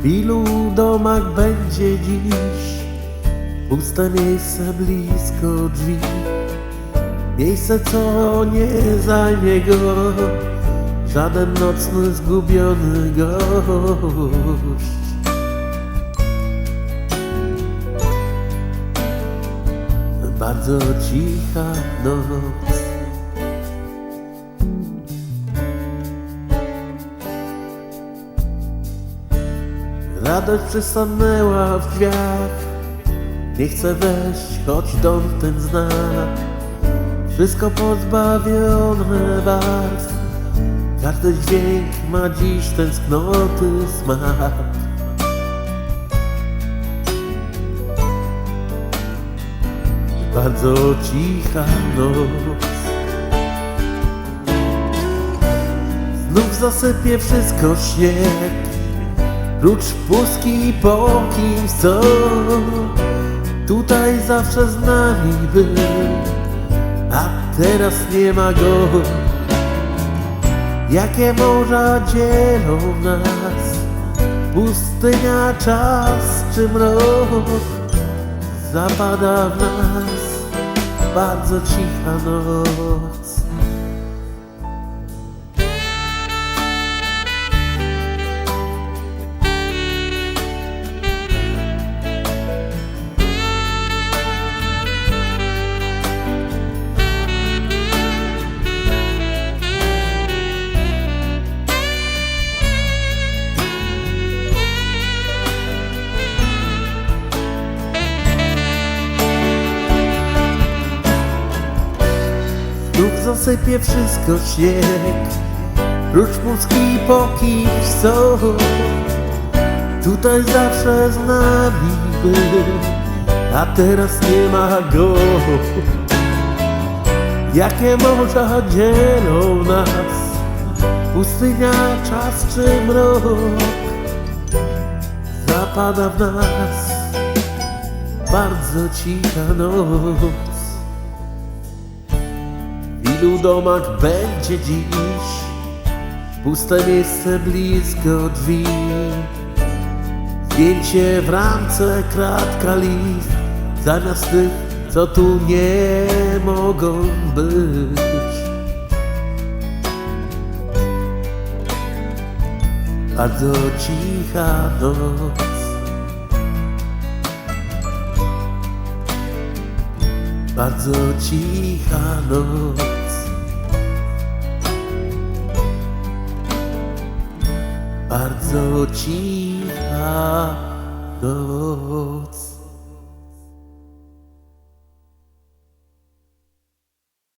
W ilu domach będzie dziś puste miejsce blisko drzwi? Miejsce, co nie zajmie go żaden nocny zgubiony gość. Bardzo cicha noc. Radość przystanęła w drzwiach. Nie chcę wejść, choć dom ten zna. Wszystko pozbawione barw Każdy dźwięk ma dziś tęsknoty smak. Bardzo cicha noc. Znów zasypie wszystko śnieg Prócz pustki i po kimś, co tutaj zawsze z nami był, a teraz nie ma go. Jakie morza dzielą nas, pustynia, czas czy mrok, zapada w nas bardzo cicha noc. Zasypie wszystko śnieg. Prócz pustki po kimś, co Tutaj zawsze z nami był. A teraz nie ma go. Jakie morza dzielą nas? Pustynia, czas czy mrok? Zapada w nas Bardzo cicha noc w ilu domach będzie dziś? Puste miejsce blisko drzwi Zdjęcie w ramce, kratka, list. Zamiast tych, co tu nie mogą być. Bardzo cicha noc Bardzo cicha noc. Bardzo cicha